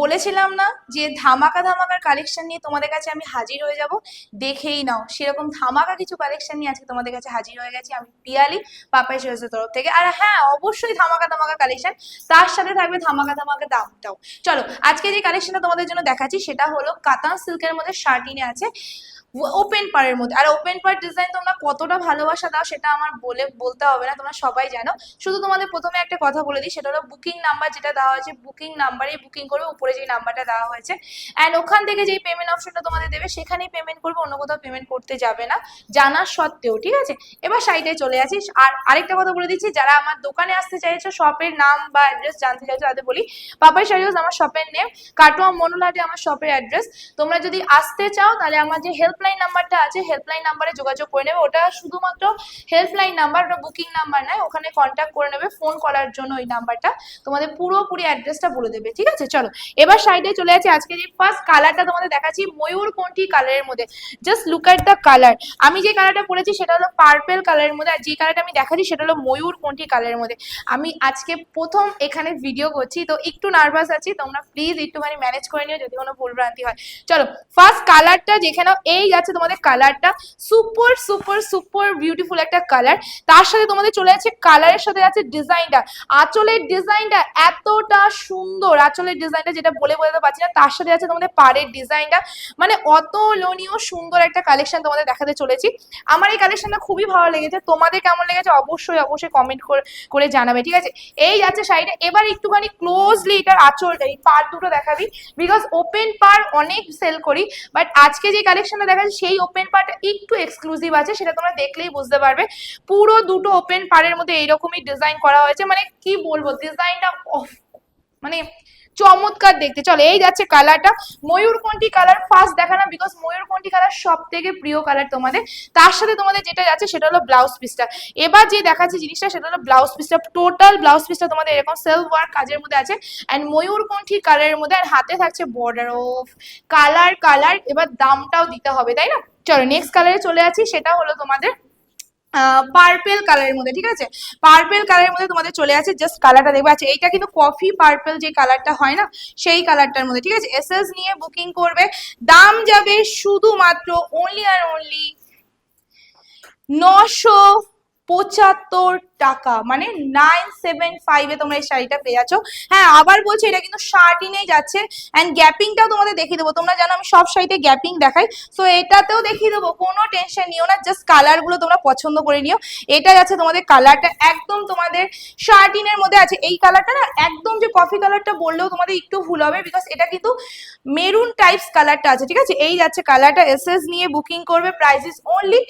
বলেছিলাম না যে ধামাকা ধামাকার কালেকশন নিয়ে তোমাদের কাছে আমি হাজির হয়ে যাব? দেখেই নাও, সেরকম ধামাকা কিছু কালেকশন নিয়ে আজকে তোমাদের কাছে হাজির হয়ে গেছি আমি পিয়ালি পাপাই চয়েসের তরফ থেকে। আর হ্যাঁ অবশ্যই ধামাকা ধামাকা কালেকশন তার সাথে থাকবে ধামাকা ধামাকা দামটাও। চলো, আজকে যে কালেকশনটা তোমাদের জন্য দেখাচ্ছি, সেটা হলো কাতান সিল্কের মধ্যে শার্টিনে আছে। ওপেন পারের মধ্যে। আর ওপেন পার ডিজাইন তোমরা কতটা ভালোবাসা দাও সেটা আমার বলে বলতে হবে না, তোমরা সবাই জানো। শুধু তোমাদের প্রথমে একটা কথা বলে দিই, সেটা হলো বুকিং নাম্বার যেটা দেওয়া হয়েছে বুকিং নাম্বারেই বুকিং করবে, উপরে যে নাম্বারটা দেওয়া হয়েছে। অ্যান্ড ওখান থেকে যেই পেমেন্ট অপশনটা তোমাদের দেবে, সেখানেই পেমেন্ট করবে, অন্য কোথাও পেমেন্ট করতে যাবে না। জানার সত্ত্বেও, ঠিক আছে? এবার সাইডে চলে আসিস আর আরেকটা কথা বলে দিচ্ছি, যারা আমার দোকানে আসতে চাইছো শপের নাম বা অ্যাড্রেস জানতে চাইছো, তাদের বলি, পাপাই শাড়িজ আমার শপের নেম কাটোয়া মনোলাটে আমার শপের অ্যাড্রেস তোমরা যদি আসতে চাও, তাহলে আমার যে হেল্পলাইন নাম্বারটা আছে হেল্পলাইন নাম্বারে যোগাযোগ করে নেবে। ওটা শুধুমাত্র হেল্পলাইন নাম্বার ওটা বুকিং নাম্বার নয়, ওখানে কন্ট্যাক্ট করে নেবে ফোন করার জন্য ওই নাম্বারটা তোমাদের পুরোপুরি অ্যাড্রেসটা বলে দেবে, ঠিক আছে? চলো, এবার সাইডে চলে আছে আজকে যে ফার্স্ট কালারটা তোমাদের দেখাচ্ছি ময়ূরকণ্ঠী কালারের মধ্যে? Just look at the colour আমি যে কালারটা পরেছি, সেটা হলো পার্পেল কালারের মধ্যে, আর যে কালারটা আমি দেখাচ্ছি, সেটা হলো ময়ূরকণ্ঠী কালারের মধ্যে। আমি আজকে প্রথম এখানে ভিডিও করছি, তো একটু নার্ভাস আছি, তোমরা প্লিজ একটুখানি ম্যানেজ করে নিও, যদি কোনো ভুলভ্রান্তি হয়। চলো ফার্স্ট কালারটা যেখানে এই যাচ্ছে তোমাদের কালারটা। সুপার সুপার সুপার বিউটিফুল একটা কালার। তার সাথে তোমাদের চলে যাচ্ছে কালারের সাথে যাচ্ছে ডিজাইনটা। আঁচলের ডিজাইনটা এতটা সুন্দর। আঁচলের ডিজাইনটা যেটা বলে বোঝাতে পারছি না, তার সাথে আছে তোমাদের পাড়ের ডিজাইনটা। মানে অতুলনীয় সুন্দর একটা কালেকশন তোমাদের দেখাতে চলেছি। আমার এই কালেকশনটা খুবই ভালো লেগেছে। তোমাদের কেমন লেগেছে অবশ্যই অবশ্যই কমেন্ট করে জানাবে, ঠিক আছে? এই যাচ্ছে শাড়িটা এবার একটুখানি ক্লোজলি এটার আঁচলটা, এই পার দুটো দেখাবি। বিকজ ওপেন পার অনেক সেল করি বাট আজকে যে কালেকশনটা দেখাচ্ছি সেই ওপেন পার্ট একটু এক্সক্লুসিভ আছে, সেটা তোমরা দেখলেই বুঝতে পারবে। পুরো দুটো ওপেন পারের মধ্যে এইরকমই ডিজাইন করা হয়েছে। মানে কি বলব? ডিজাইনটা মানে চমৎকার দেখতে। চলো, এই যাচ্ছে কালারটা ময়ূরকণ্ঠী কালার ফার্স্ট দেখানো বিকজ ময়ূরকণ্ঠী কালার সব থেকে প্রিয় কালার তোমাদের? তার সাথে তোমাদের যেটা যাচ্ছে, সেটা হলো ব্লাউজ পিসটা এবার যে দেখাচ্ছে জিনিসটা, সেটা হলো ব্লাউজ পিসটা টোটাল ব্লাউজ পিসটা তোমাদের এরকম সেলফ ওয়ার্ক কাজের মধ্যে আছে। অ্যান্ড ময়ূরকণ্ঠী কালারের মধ্যে? আর হাতে থাকছে বর্ডার অফ কালার কালার এবার দামটাও দিতে হবে, তাই না? চলো নেক্সট কালারে চলে আছি সেটা হলো তোমাদের পার্পেল কালারের মধ্যে, ঠিক আছে? পার্পেল কালারের মধ্যে তোমাদের চলে আছে জাস্ট কালারটা দেখবে। আচ্ছা এইটা কিন্তু কফি পার্পেল যে কালারটা হয় না, সেই কালারটার মধ্যে, ঠিক আছে? এসএস নিয়ে বুকিং করবে। দাম যাবে শুধুমাত্র অনলি আর অনলি নশো পঁচাত্তর টাকা মানে নাইন সেভেন ফাইভে তোমরা এই শাড়িটা পেয়ে যাচ্ছ। হ্যাঁ আবার বলছি, এটা কিন্তু শার্টিনেই যাচ্ছে। অ্যান্ড গ্যাপিংটাও তোমাদের দেখিয়ে দেবো। তোমরা জানো, আমি সব শাড়িতে গ্যাপিং দেখাই। সো এটাতেও দেখিয়ে দেবো, কোনো টেনশন নিও না জাস্ট কালারগুলো তোমরা পছন্দ করে নিও। এটা যাচ্ছে তোমাদের কালারটা একদম তোমাদের শার্টিনের মধ্যে আছে। এই কালারটা না, একদম যে কফি কালারটা বললেও তোমাদের একটু ভুল হবে বিকজ এটা কিন্তু মেরুন টাইপস কালারটা আছে, ঠিক আছে? এই যাচ্ছে কালারটা এসএস নিয়ে বুকিং করবে। প্রাইস ইস অনলি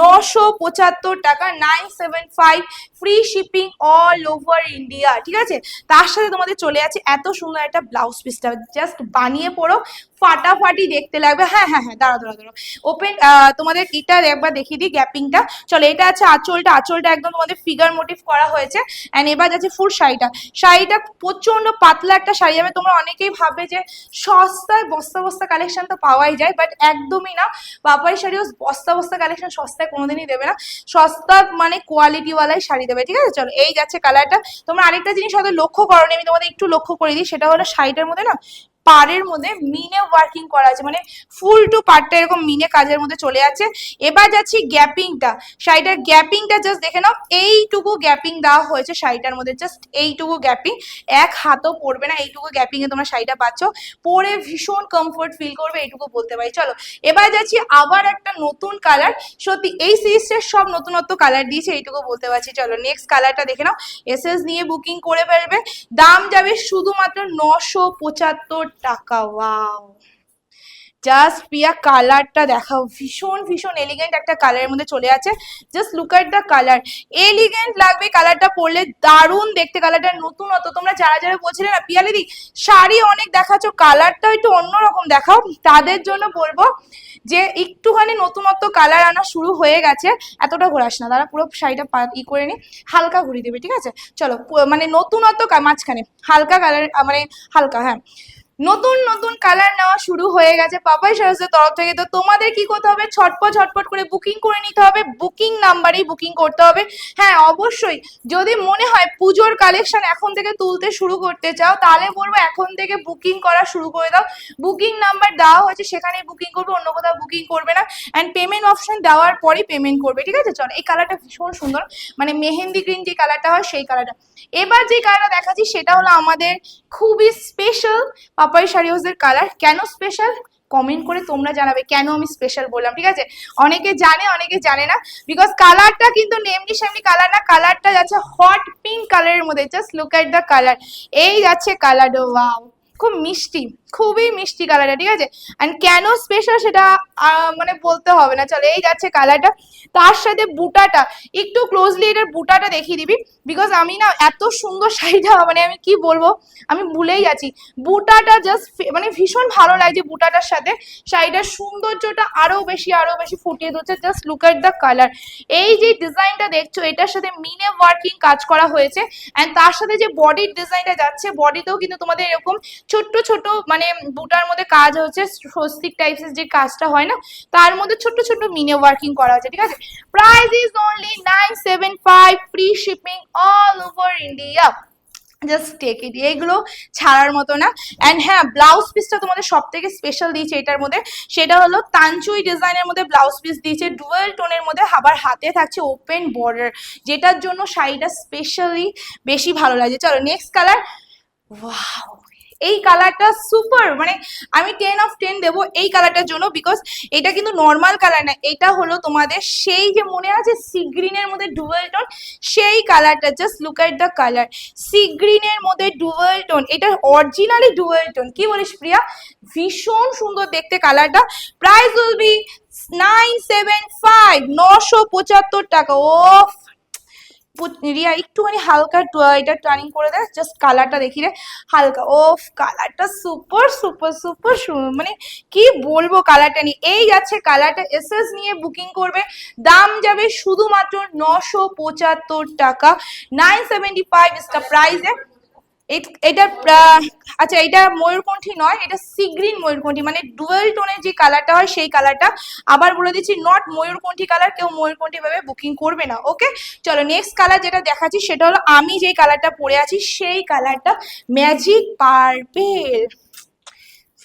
নশো পঁচাত্তর টাকা nine seven five free shipping all over India ঠিক আছে? তার সাথে তোমাদের চলে আছে এত সুন্দর একটা ব্লাউজ পিসটা জাস্ট বানিয়ে পড়ো ফাটাফাটি দেখতে লাগবে। হ্যাঁ হ্যাঁ হ্যাঁ দাঁড়া দাঁড়া দাঁড়া ওপেন তোমাদের এটা একবার দেখিয়ে দিই গ্যাপিংটা। চলো, এটা আছে আঁচলটা। আঁচলটা একদম তোমাদের ফিগার মোটিভ করা হয়েছে। অ্যান্ড এবার যাচ্ছে ফুল শাড়িটা। শাড়িটা প্রচণ্ড পাতলা একটা শাড়ি। যাবে তোমরা অনেকেই ভাবে যে সস্তায় বস্তা বস্তা কালেকশন তো পাওয়াই যায় বাট একদমই না। পাপাই শাড়িও বস্তা বস্তা কালেকশন সস্তায় কোনোদিনই দেবে না। সস্তা মানে কোয়ালিটিওয়ালাই শাড়ি দেবে, ঠিক আছে? চলো, এই যাচ্ছে কালারটা তোমরা আরেকটা জিনিস হয়তো লক্ষ্য করনি, আমি তোমাদের একটু লক্ষ্য করে দিই। সেটা হলো শাড়িটার মধ্যে না পাড়ের মধ্যে মিনে ওয়ার্কিং করা আছে। মানে ফুল টু পার্টটা এরকম মিনে কাজের মধ্যে চলে যাচ্ছে। এবার যাচ্ছি গ্যাপিংটা শাড়িটার গ্যাপিংটা জাস্ট দেখে নাও। এইটুকু গ্যাপিং দেওয়া হয়েছে শাড়িটার মধ্যে। জাস্ট এইটুকু গ্যাপিং এক হাতও পড়বে না। এইটুকু গ্যাপিংয়ে তোমরা শাড়িটা পাচ্ছ। পরে ভীষণ কমফোর্ট ফিল করবে, এইটুকু বলতে পারি। চলো, এবার যাচ্ছি আবার একটা নতুন কালার সত্যি, এই সিরিজটার সব নতুনত্ব কালার দিয়েছে, এইটুকু বলতে পারছি। চলো নেক্সট কালারটা দেখে নাও। এসএস নিয়ে বুকিং করে ফেলবে। দাম যাবে শুধুমাত্র নশো পঁচাত্তর টাকা ওয়াও জাস্ট প্রিয়া কালারটা দেখাও। ভীষণ ভীষণ এলিগেন্ট একটা কালারের মধ্যে চলে আছে। Just look at the colour elegant লাগবে কালারটা পরলে। দারুণ দেখতে কালারটা নতুনত্ব। তোমরা যারা যারা বলছিলে না পিয়ালিদি শাড়ি অনেক দেখাচ্ছ কালারটাও একটু অন্যরকম দেখাও। তাদের জন্য বলব যে, একটুখানি নতুনত্ব কালার আনা শুরু হয়ে গেছে। এতটা ঘোরাস না। তারা পুরো শাড়িটা ই করে নি। হালকা ঘুরিয়ে দেবে, ঠিক আছে? চলো মানে নতুনত্ব মাঝখানে। হালকা কালার মানে হালকা হ্যাঁ। নতুন নতুন কালার নেওয়া শুরু হয়ে গেছে। পাপাই সারসের তরফ থেকে। তো তোমাদের কি করতে হবে? ছটপট ছটপট করে বুকিং করে নিতে হবে। বুকিং নাম্বারেই বুকিং করতে হবে। হ্যাঁ অবশ্যই। যদি মনে হয় পুজোর কালেকশন এখন থেকে তুলতে শুরু করতে চাও, তাহলে বলব এখন থেকে বুকিং করা শুরু করে দাও। বুকিং নাম্বার দেওয়া হয়েছে, সেখানেই বুকিং করবে, অন্য কোথাও বুকিং করবে না। অ্যান্ড পেমেন্ট অপশন দেওয়ার পরেই পেমেন্ট করবে, ঠিক আছে? চলো, এই কালারটা ভীষণ সুন্দর। মানে মেহেন্দি গ্রিন যে কালারটা হয়, সেই কালারটা এবার যে কালারটা দেখাচ্ছি, সেটা হলো আমাদের খুবই স্পেশাল পাপাই শাড়ি হাউসের কালার কেন স্পেশাল কমেন্ট করে তোমরা জানাবে কেন আমি স্পেশাল বললাম, ঠিক আছে? অনেকে জানে অনেকে জানে না। বিকজ কালারটা কিন্তু নেমনি সেমনি কালার না কালারটা যাচ্ছে হট পিঙ্ক কালারের মধ্যে just look at the colour এই যাচ্ছে কালার ওয়াও খুব মিষ্টি। খুবই মিষ্টি কালারটা ঠিক আছে? অ্যান্ড কেন স্পেশাল সেটা মানে বলতে হবে না। চলো, এই যাচ্ছে কালারটা তার সাথে বুটাটা, একটু ক্লোজলি এটার বুটাটা দেখিয়ে দিবি। বিকজ আমি না এত সুন্দর শাড়িটা মানে আমি কি বলব? আমি ভুলেই যাচ্ছি। বুটাটা জাস্ট মানে ভীষণ ভালো লাগছে বুটাটার সাথে। শাড়িটার সৌন্দর্যটা আরও বেশি আরও বেশি ফুটিয়ে দিচ্ছে just look at the colour এই যে ডিজাইনটা দেখছ, এটার সাথে মিনে ওয়ার্কিং কাজ করা হয়েছে। অ্যান্ড তার সাথে যে বডির ডিজাইনটা যাচ্ছে বডিতেও কিন্তু তোমাদের এরকম ছোট্ট ছোট মানে বুটার মধ্যে কাজ হচ্ছে, স্বস্তিক টাইপসের যে কাজটা হয় না, তার মধ্যে ছোট্ট ছোট্ট মিনে ওয়ার্কিং করা আছে ঠিক আছে? Price is only nine seven five free shipping all over India just take it এগুলো ছাড়ার মতো না। অ্যান্ড হ্যাঁ ব্লাউজ পিসটা তোমাদের সব থেকে স্পেশাল দিয়েছে এটার মধ্যে। সেটা হলো তানচুই ডিজাইনের মধ্যে ব্লাউজ পিস দিয়েছে। ডুয়েল টোনের মধ্যে আবার হাতে থাকছে ওপেন বর্ডার যেটার জন্য শাড়িটা স্পেশালি বেশি ভালো লাগে। চলো নেক্সট কালার ওয়াও এই কালারটা সুপার মানে আমি টেন অফ টেন দেবো এই কালারটার জন্য বিকজ এটা কিন্তু নর্মাল কালার না, এটা হলো তোমাদের সেই যে মনে আছে সি গ্রিনের মধ্যে ডুয়েল টোন সেই কালারটা just look at the colour sea গ্রিনের মধ্যে ডুয়েল টোন এটা অরিজিনালি ডুয়েল টোন কি বলিস প্রিয়া? ভীষণ সুন্দর দেখতে কালারটা price will be nine seven five নশো পঁচাত্তর টাকা ও রিয়া, একটুখানি হালকা এটা টার্নিং করে দেয় জাস্ট কালারটা দেখি রে হালকা, ওফ কালারটা সুপার সুপার সুপার মানে কি বলব কালারটা নিয়ে। এই যাচ্ছে কালারটা এসএস নিয়ে বুকিং করবে। দাম যাবে শুধুমাত্র নশো পঁচাত্তর টাকা। Nine seventy five is the প্রাইসে এটা আচ্ছা এটা ময়ূরকণ্ঠী নয়, এটা সিগ্রিন ময়ূরকণ্ঠী মানে ডুয়েল টোনের যে কালারটা হয় সেই কালারটা আবার বলে দিচ্ছি নট ময়ূরকণ্ঠী কালার কেউ ময়ূরকণ্ঠী ভাবে বুকিং করবে না ওকে চলো নেক্সট কালার যেটা দেখাচ্ছি, সেটা হলো আমি যেই কালারটা পরে আছি, সেই কালারটা ম্যাজিক পার্পেল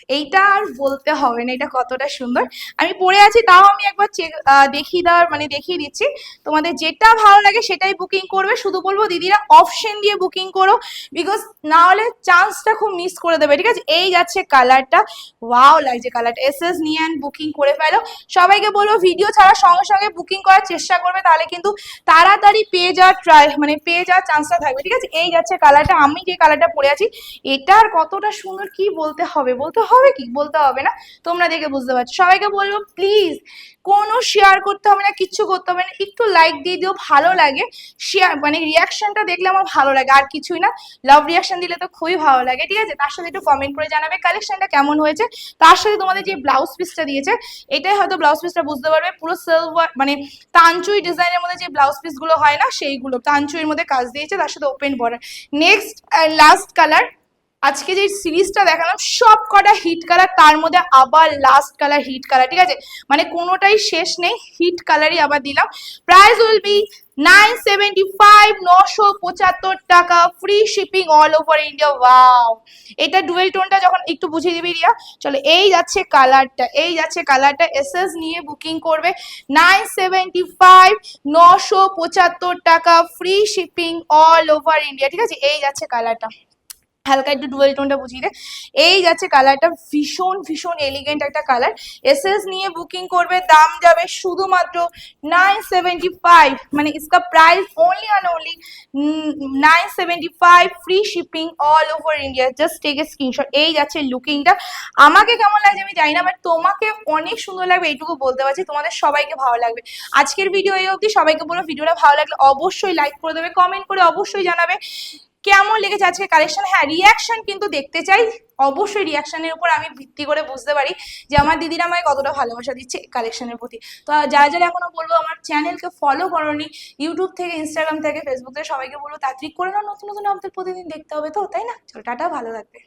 এইটা আর বলতে হবে না এটা কতটা সুন্দর। আমি পরে আছি, তাও আমি একবার চেক দেখিয়ে দেওয়ার মানে দেখিয়ে দিচ্ছি। তোমাদের যেটা ভালো লাগে সেটাই বুকিং করবে। শুধু বলব, দিদিরা অপশন দিয়ে বুকিং করো বিকজ না হলে চান্সটা খুব মিস করে দেবে, ঠিক আছে? এই যাচ্ছে কালারটা ওয়াও লাগছে কালারটা এস এস নিয়ে অ্যান্ড বুকিং করে ফেলো। সবাইকে বলব ভিডিও ছাড়া সঙ্গে সঙ্গে বুকিং করার চেষ্টা করবে, তাহলে কিন্তু তাড়াতাড়ি পেয়ে যাওয়ার ট্রাই মানে পেয়ে যাওয়ার চান্সটা থাকবে, ঠিক আছে? এই যাচ্ছে কালারটা আমি যে কালারটা পরে আছি, এটা আর কতটা সুন্দর, কি বলতে হবে? বলতে হবে কি? বলতে হবে না। তোমরা দেখে বুঝতে পারছ। সবাইকে বলব প্লিজ কোনো শেয়ার করতে হবে না, কিচ্ছু করতে হবে না। একটু লাইক দিয়ে দিও, ভালো লাগে। শেয়ার মানে রিয়াকশনটা দেখলে আমার ভালো লাগে, আর কিছুই না। লাভ রিয়াকশন দিলে তো খুবই ভালো লাগে, ঠিক আছে? তার সাথে একটু কমেন্ট করে জানাবে কালেকশনটা কেমন হয়েছে? তার সাথে তোমাদের যে ব্লাউজ পিসটা দিয়েছে, এটাই হয়তো ব্লাউজ পিসটা বুঝতে পারবে। পুরো সিলভার মানে তানচুই ডিজাইনের মধ্যে যে ব্লাউজ পিসগুলো হয় না, সেইগুলো, তানচুইয়ের মধ্যে কাজ দিয়েছে, তার সাথে open border next last colour আজকে যে সিরিজটা দেখালাম, সব কটা হিট কালার তার মধ্যে আবার লাস্ট কালার হিট কালার ঠিক আছে? মানে কোনোটাই শেষ নেই হিট কালারই আবার দিলাম। Price will be nine seventy five নশো পঁচাত্তর টাকা free shipping all over India wow এটা ডুয়েল টোনটা যখন একটু বুঝিয়ে দিবি রিয়া, চলো এই যাচ্ছে কালারটা এই যাচ্ছে কালারটা এসএস নিয়ে বুকিং করবে। নাইন সেভেন্টি ফাইভ নশো পঁচাত্তর টাকা free shipping all over India ঠিক আছে? এই যাচ্ছে কালারটা হালকা একটু ডুয়েল টোনটা বুঝিয়ে দে। এই যাচ্ছে কালারটা ভীষণ ভীষণ এলিগেন্ট একটা কালার এসএস নিয়ে বুকিং করবে, দাম যাবে শুধুমাত্র নাইন সেভেন্টি ফাইভ মানে ইসকা price only and only nine seventy five free shipping all over India just take a screenshot এই যাচ্ছে লুকিংটা আমাকে কেমন লাগছে আমি জানি না বাট তোমাকে অনেক সুন্দর লাগবে, এইটুকু বলতে পারছি। তোমাদের সবাইকে ভালো লাগবে। আজকের ভিডিও এই অবধি। সবাইকে বলো ভিডিওটা ভালো লাগলে অবশ্যই লাইক করে দেবে কমেন্ট করে অবশ্যই জানাবে। কেমন লেগেছে আজকে কালেকশন হ্যাঁ রিয়াকশন কিন্তু দেখতে চাই। অবশ্যই রিয়াকশনের উপর আমি ভিত্তি করে বুঝতে পারি যে আমার দিদিরা আমায় কতটা ভালোবাসা দিচ্ছে কালেকশনের প্রতি। তো যারা যারা এখনও বলব, আমার চ্যানেলকে ফলো করনি ইউটিউব থেকে ইনস্টাগ্রাম থেকে ফেসবুক থেকে, সবাইকে বলব তাড়াতাড়ি করে নাও। নতুন নতুন আমাদের প্রতিদিন দেখতে হবে তো, তাই না? চলো, টাটা, ভালো থাকবে।